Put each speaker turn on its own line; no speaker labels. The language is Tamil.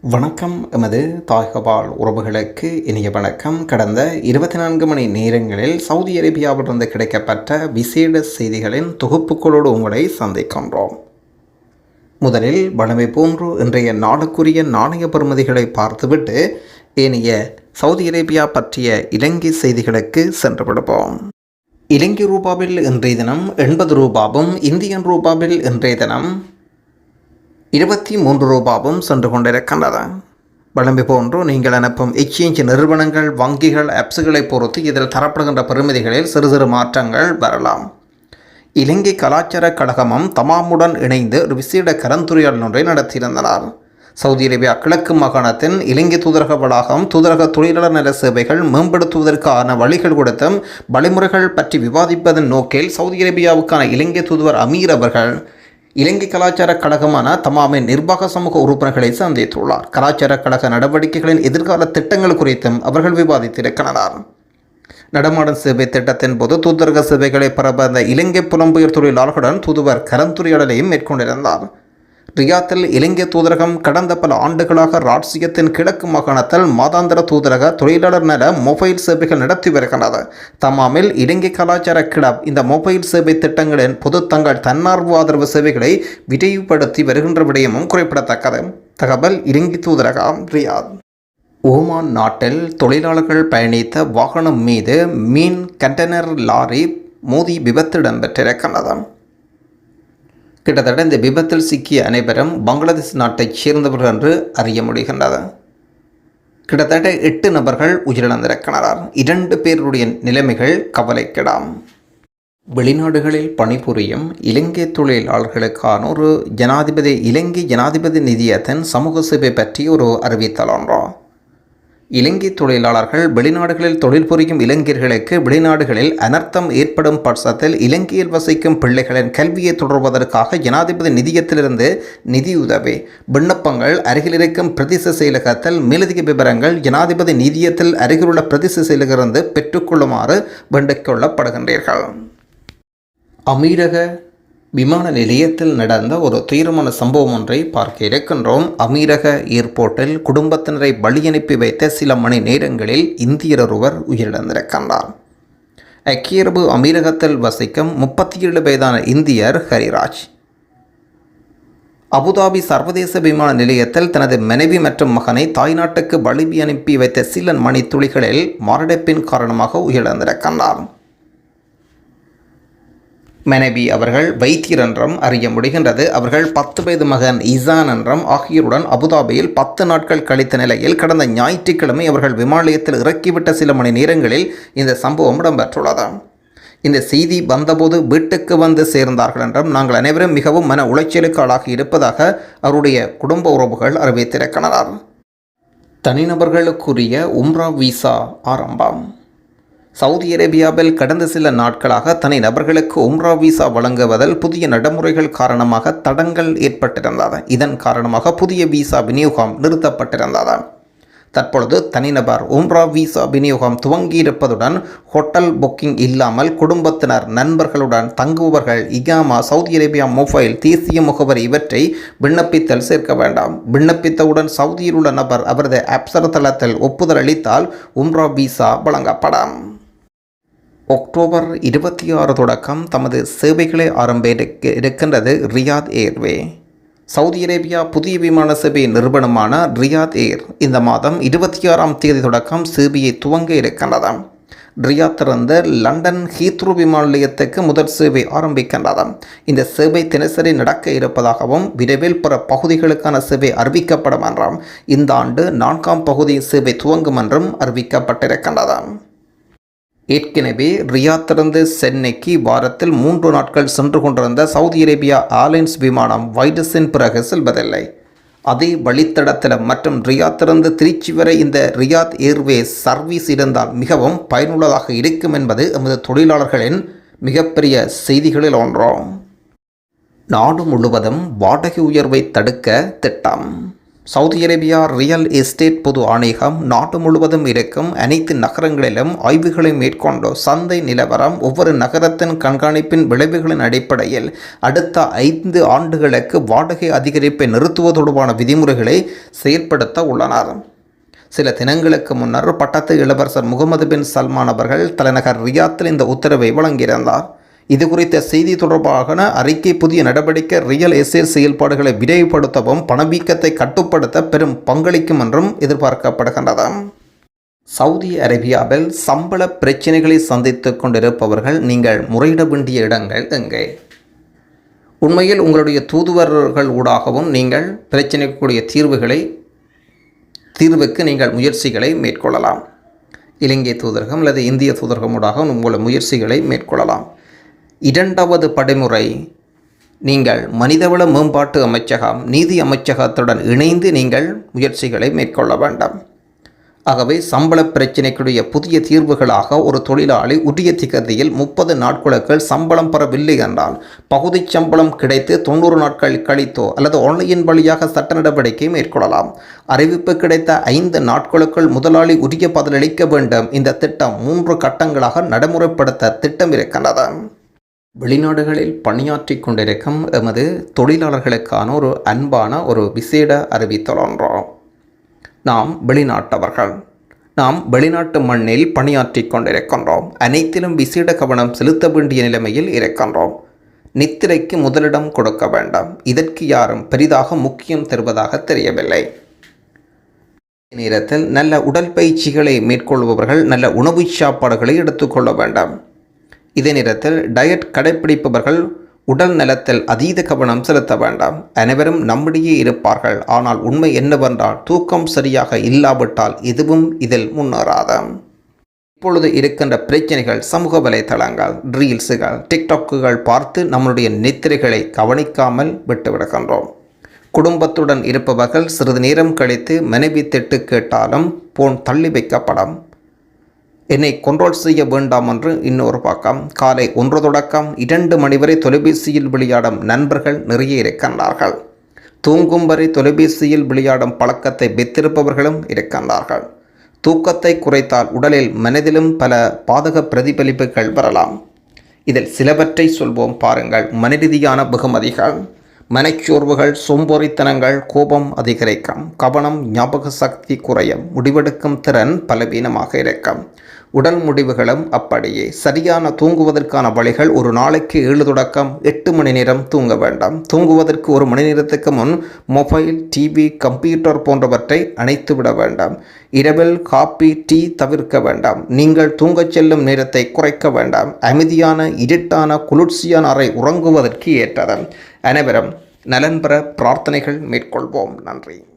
வணக்கம். எமது தாய்கபால் உறவுகளுக்கு இனிய வணக்கம். கடந்த இருபத்தி நான்கு மணி நேரங்களில் சவுதி அரேபியாவிலிருந்து கிடைக்கப்பட்ட விசேட செய்திகளின் தொகுப்புகளோடு உங்களை சந்திக்கின்றோம். முதலில் வளமை போன்று இன்றைய நாளுக்குரிய நாணய பெறுமதிகளை பார்த்துவிட்டு ஏனைய சவுதி அரேபியா பற்றிய இலங்கை செய்திகளுக்கு சென்று விடுவோம். இலங்கை ரூபாவில் இன்றைய தினம் எண்பது ரூபாவும் இந்தியன் ரூபாவில் இன்றைய தினம் இருபத்தி மூன்று ரூபாவும் சென்று கொண்டிருக்கின்றது வழம்பி போன்று நீங்கள் அனுப்பும் எக்ஸ்சேஞ்ச் நிறுவனங்கள் வங்கிகள் ஆப்ஸுகளை பொறுத்து இதில் தரப்படுகின்ற பெறுமதிகளில் சிறு சிறு மாற்றங்கள் வரலாம். இலங்கை கலாச்சார கழகமும் தமாமுடன் இணைந்து ஒரு விசேட கலந்துரையாடல் ஒன்றை நடத்தியிருந்தனர். சவுதி அரேபியா கிழக்கு மாகாணத்தின் இலங்கை தூதரக வளாகம் தூதரக தொழிலாளர் நல சேவைகள் மேம்படுத்துவதற்கான வழிகள் கொடுத்தும் வழிமுறைகள் பற்றி விவாதிப்பதன் நோக்கில் சவுதி அரேபியாவுக்கான இலங்கை தூதுவர் அமீர் அவர்கள் இலங்கை கலாச்சார கழகமான தமாமின் நிர்வாக சமூக உறுப்பினர்களை சந்தித்துள்ளார். கலாச்சார கழக நடவடிக்கைகளின் எதிர்கால திட்டங்கள் குறித்தும் அவர்கள் விவாதித்திருக்கின்றனர். நடமாடும் சேவை திட்டத்தின் போது தூதரக சேவைகளை பெற இலங்கை புலம்பெயர் தொழிலாளர்களுடன் தூதுவர் கலந்துரையாடலையும் மேற்கொண்டிருந்தார். ரியாத்தில் இலங்கை தூதரகம் கடந்த பல ஆண்டுகளாக ராட்சியத்தின் கிழக்கு மாகாணத்தில் மாதாந்திர தூதரக தொழிலாளர் நல மொபைல் சேவைகள் நடத்தி வருகின்றது. தமாமில் இலங்கை கலாச்சார கிளப் இந்த மொபைல் சேவை திட்டங்களின் பொது தங்கள் தன்னார்வ ஆதரவு சேவைகளை விரைவுபடுத்தி வருகின்ற விடயமும் குறிப்பிடத்தக்கது. தகவல் இலங்கை தூதரகம் ரியாத். ஓமான் நாட்டில் தொழிலாளர்கள் பயணித்த வாகனம் மீது மீன் கண்டெய்னர் லாரி மோதி விபத்து இடம்பெற்றிருக்கின்றது. கிட்டத்தட்ட இந்த விபத்தில் சிக்கிய அனைவரும் பங்களாதேஷ் நாட்டைச் சேர்ந்தவர்கள் என்று அறிய முடிகின்றது. கிட்டத்தட்ட எட்டு நபர்கள் உயிரிழந்திருக்கிறார் இரண்டு பேருடைய நிலைமைகள் கவலைக்கிடாம். வெளிநாடுகளில் பணிபுரியும் இலங்கை தொழிலாளர்களுக்கான ஒரு ஜனாதிபதி இலங்கை ஜனாதிபதி நிதியத்தின் சமூக சேவை பற்றி ஒரு அறிவித்தல் ஒன்றோ. இலங்கை தொழிலாளர்கள் வெளிநாடுகளில் தொழில் புரியும் இளைஞர்களுக்கு வெளிநாடுகளில் அனர்த்தம் ஏற்படும் பட்சத்தில் இலங்கையில் வசிக்கும் பிள்ளைகளின் கல்வியை தொடர்வதற்காக ஜனாதிபதி நிதியத்திலிருந்து நிதியுதவி. விண்ணப்பங்கள் அருகில் இருக்கும் பிரதேச செயலகத்தில் மேலதிக விவரங்கள் ஜனாதிபதி நிதியத்தில் அருகிலுள்ள பிரதேச செயலகிலிருந்து பெற்றுக்கொள்ளுமாறு வேண்டிக் கொள்ளப்படுகின்றீர்கள் அமீரக விமான நிலையத்தில் நடந்த ஒரு தீர்மான சம்பவம் ஒன்றை பார்க்க இருக்கின்றோம். அமீரக ஏர்போர்ட்டில் குடும்பத்தினரை பலியனுப்பி வைத்த சில மணி நேரங்களில் இந்தியர் ஒருவர் உயிரிழந்திருக்கின்றார். அக்கியரபு அமீரகத்தில் வசிக்கும் முப்பத்தி ஏழு வயதான இந்தியர் ஹரிராஜ். அபுதாபி சர்வதேச விமான நிலையத்தில் தனது மனைவி மற்றும் மகனை தாய்நாட்டுக்கு பலி அனுப்பி வைத்த சில மணித்துளிகளில் மாரடைப்பின் காரணமாக உயிரிழந்திருக்கின்றார். மனைவி அவர்கள் வைத்தியர் என்றும் அறிய முடிகின்றது. அவர்கள் பத்து வயது மகன் இசான் என்றும் ஆகியோருடன் அபுதாபியில் பத்து நாட்கள் கழித்த நிலையில் கடந்த ஞாயிற்றுக்கிழமை அவர்கள் விமானத்தில் இறக்கிவிட்ட சில மணி நேரங்களில் இந்த சம்பவம் இடம்பெற்றுள்ளது. இந்த செய்தி வந்தபோது வீட்டுக்கு வந்து சேர்ந்தார்கள் என்றும் நாங்கள் அனைவரும் மிகவும் மன உளைச்சலுக்கு ஆளாகி இருப்பதாக அவருடைய குடும்ப உறவுகள் அறிவித்திருக்கின்றனர். தனிநபர்களுக்குரிய உம்ரா விசா ஆரம்பம். சவுதி அரேபியாவில் கடந்த சில நாட்களாக தனி நபர்களுக்கு உம்ரா விசா வழங்குவதில் புதிய நடைமுறைகள் காரணமாக தடங்கள் ஏற்பட்டிருந்தது. இதன் காரணமாக புதிய விசா விநியோகம் நிறுத்தப்பட்டிருந்தது. தற்பொழுது தனிநபர் உம்ரா விசா விநியோகம் துவங்கியிருப்பதுடன் ஹோட்டல் புக்கிங் இல்லாமல் குடும்பத்தினர் நண்பர்களுடன் தங்குபவர்கள் இகாமா சவுதி அரேபியா மொபைல் தேசிய முகவரி இவற்றை விண்ணப்பித்தல் சேர்க்க வேண்டாம். விண்ணப்பித்தவுடன் சவுதியில் உள்ள நபர் அவரது அப்சர தளத்தில் ஒப்புதல் அளித்தால் உம்ரா விசா வழங்கப்படும். அக்டோபர் இருபத்தி ஆறு தொடக்கம் தமது சேவைகளை ஆரம்ப இருக்கின்றது ரியாத் ஏர்வே. சவுதி அரேபியா புதிய விமான சேவை நிறுவனமான ரியாத் ஏர் இந்த மாதம் இருபத்தி ஆறாம் தேதி தொடக்கம் சேவையை துவங்க இருக்கின்றது. ரியாத்திலிருந்து லண்டன் ஹீத்ரூ விமான நிலையத்துக்கு முதல் சேவை ஆரம்பிக்கின்றது. இந்த சேவை தினசரி நடக்க இருப்பதாகவும் விரைவில் பிற பகுதிகளுக்கான சேவை அறிவிக்கப்படும் என்றும் இந்த ஆண்டு நான்காம் பகுதி சேவை துவங்கும் என்றும் அறிவிக்கப்பட்டிருக்கின்றது. ஏற்கனவே ரியாத்திலிருந்து சென்னைக்கு வாரத்தில் மூன்று நாட்கள் சென்று கொண்டிருந்த சவுதி அரேபியா ஏர்லைன்ஸ் விமானம் வைரஸின் பிறகு செல்வதில்லை. அதே வழித்தடத்தில் மற்றும் ரியாத்திலிருந்து திருச்சி வரை இந்த ரியாத் ஏர்வேஸ் சர்வீஸ் இருந்தால் மிகவும் பயனுள்ளதாக இருக்கும் என்பது எமது தொழிலாளர்களின் மிகப்பெரிய செய்திகளில் ஒன்றாம். நாடு முழுவதும் வாடகை உயர்வை தடுக்க திட்டம். சவுதி அரேபியா ரியல் எஸ்டேட் பொது ஆணையகம் நாடு முழுவதும் இருக்கும் அனைத்து நகரங்களிலும் ஆய்வுகளை மேற்கொண்டு சந்தை நிலவரம் ஒவ்வொரு நகரத்தின் கண்காணிப்பின் விளைவுகளின் அடிப்படையில் அடுத்த ஐந்து ஆண்டுகளுக்கு வாடகை அதிகரிப்பை நிறுத்துவது தொடர்பான விதிமுறைகளை செயற்படுத்த உள்ளனர். சில தினங்களுக்கு முன்னர் பட்டத்து இளவரசர் முகமது பின் சல்மான் அவர்கள் தலைநகர் ரியாத்தில் இந்த உத்தரவை வழங்கியிருந்தார். இது குறித்த செய்தி தொடர்பான அறிக்கை புதிய நடவடிக்கை ரியல் எஸ்டேட் செயல்பாடுகளை விரைவுபடுத்தவும் பணவீக்கத்தை கட்டுப்படுத்த பெரும் பங்களிக்கும் என்றும் எதிர்பார்க்கப்படுகின்றது. சவுதி அரேபியாவில் சம்பள பிரச்சினைகளை சந்தித்துக் கொண்டிருப்பவர்கள் நீங்கள் முறையிட வேண்டிய இடங்கள் எங்கே? உண்மையில் உங்களுடைய தூதுவர்கள் ஊடாகவும் நீங்கள் பிரச்சினைக்குரிய தீர்வுகளை தீர்வுக்கு நீங்கள் முயற்சிகளை மேற்கொள்ளலாம். இலங்கை தூதரகம் அல்லது இந்திய தூதரகம் ஊடாக உங்கள் முயற்சிகளை மேற்கொள்ளலாம். இரண்டாவது படிமுறை நீங்கள் மனிதவள மேம்பாட்டு அமைச்சகம் நீதி அமைச்சகத்துடன் இணைந்து நீங்கள் முயற்சிகளை மேற்கொள்ள வேண்டாம். ஆகவே சம்பள பிரச்சினைக்குரிய புதிய தீர்வுகளாக ஒரு தொழிலாளி உரிய திகதியில் முப்பது நாட்களுக்குள் சம்பளம் பெறவில்லை என்றால் பகுதி சம்பளம் கிடைத்து தொண்ணூறு நாட்கள் கழித்தோ அல்லது ஆன்லைன் வழியாக சட்ட நடவடிக்கை மேற்கொள்ளலாம். அறிவிப்பு கிடைத்த ஐந்து நாட்களுக்குள் முதலாளி உரிய பதிலளிக்க வேண்டும். இந்த திட்டம் மூன்று கட்டங்களாக நடைமுறைப்படுத்த திட்டம் இருக்கின்றது வெளிநாடுகளில் பணியாற்றி கொண்டிருக்கும் எமது தொழிலாளர்களுக்கான ஒரு அன்பான ஒரு விசேட அறிவித்தலொன்றோம். நாம் வெளிநாட்டவர்கள். நாம் வெளிநாட்டு மண்ணில் பணியாற்றி கொண்டிருக்கின்றோம். அனைத்திலும் விசேட கவனம் செலுத்த வேண்டிய நிலைமையில் இருக்கின்றோம். நித்திரைக்கு முதலிடம் கொடுக்க வேண்டாம். இதற்கு யாரும் பெரிதாக முக்கியம் தருவதாக தெரியவில்லை. நேரத்தில் நல்ல உடற்பயிற்சிகளை மேற்கொள்பவர்கள் நல்ல உணவு சாப்பாடுகளை எடுத்துக்கொள்ள வேண்டாம். இதே நேரத்தில் டயட் கடைப்பிடிப்பவர்கள் உடல் நலத்தில் அதீத கவனம் செலுத்த வேண்டாம். அனைவரும் நம்முடைய இருப்பார்கள். ஆனால் உண்மை என்னவென்றால் தூக்கம் சரியாக இல்லாவிட்டால் எதுவும் இதில் முன்னேறாத. இப்பொழுது இருக்கின்ற பிரச்சனைகள் சமூக வலைத்தளங்கள் ரீல்ஸுகள் டிக்டாக்குகள் பார்த்து நம்மளுடைய நித்திரைகளை கவனிக்காமல் விட்டுவிடுகின்றோம். குடும்பத்துடன் இருப்பவர்கள் சிறிது நேரம் கழித்து மனைவி திட்டு கேட்டாலும் போன் தள்ளி வைக்கப்படும். என்னை கொண்ட்ரோல் செய்ய வேண்டாம் என்று இன்னொரு பக்கம் காலை ஒன்று தொடக்கம் இரண்டு மணி வரை தொலைபேசியில் விளையாடும் நண்பர்கள் நிறைய இருக்கின்றார்கள். தூங்கும் வரை தொலைபேசியில் விளையாடும் பழக்கத்தை வைத்திருப்பவர்களும் இருக்கின்றார்கள். தூக்கத்தை குறைத்தால் உடலில் மனதிலும் பல பாதக பிரதிபலிப்புகள் வரலாம். இதில் சிலவற்றை சொல்வோம் பாருங்கள். மனரீதியான வெகுமதிகள். மனச்சோர்வுகள் சோம்பொறித்தனங்கள் கோபம் அதிகரிக்கும். கவனம் ஞாபக சக்தி குறையும். முடிவெடுக்கும் திறன் பலவீனமாக இருக்கும். உடல் முடிவுகளும் அப்படியே. சரியான தூங்குவதற்கான வழிகள் ஒரு நாளைக்கு ஏழு தொடக்கம் எட்டு மணி நேரம் தூங்க வேண்டாம். தூங்குவதற்கு ஒரு மணி நேரத்துக்கு முன் மொபைல் டிவி கம்ப்யூட்டர் போன்றவற்றை அணைத்து விட வேண்டாம். இரவில் காப்பி டீ தவிர்க்க வேண்டாம். நீங்கள் தூங்கச் செல்லும் நேரத்தை குறைக்க வேண்டாம். அமைதியான இருட்டான குளிர்ச்சியான அறை உறங்குவதற்கு ஏற்றது. அனைவரும் நலன் பெற பிரார்த்தனைகள் மேற்கொள்வோம். நன்றி.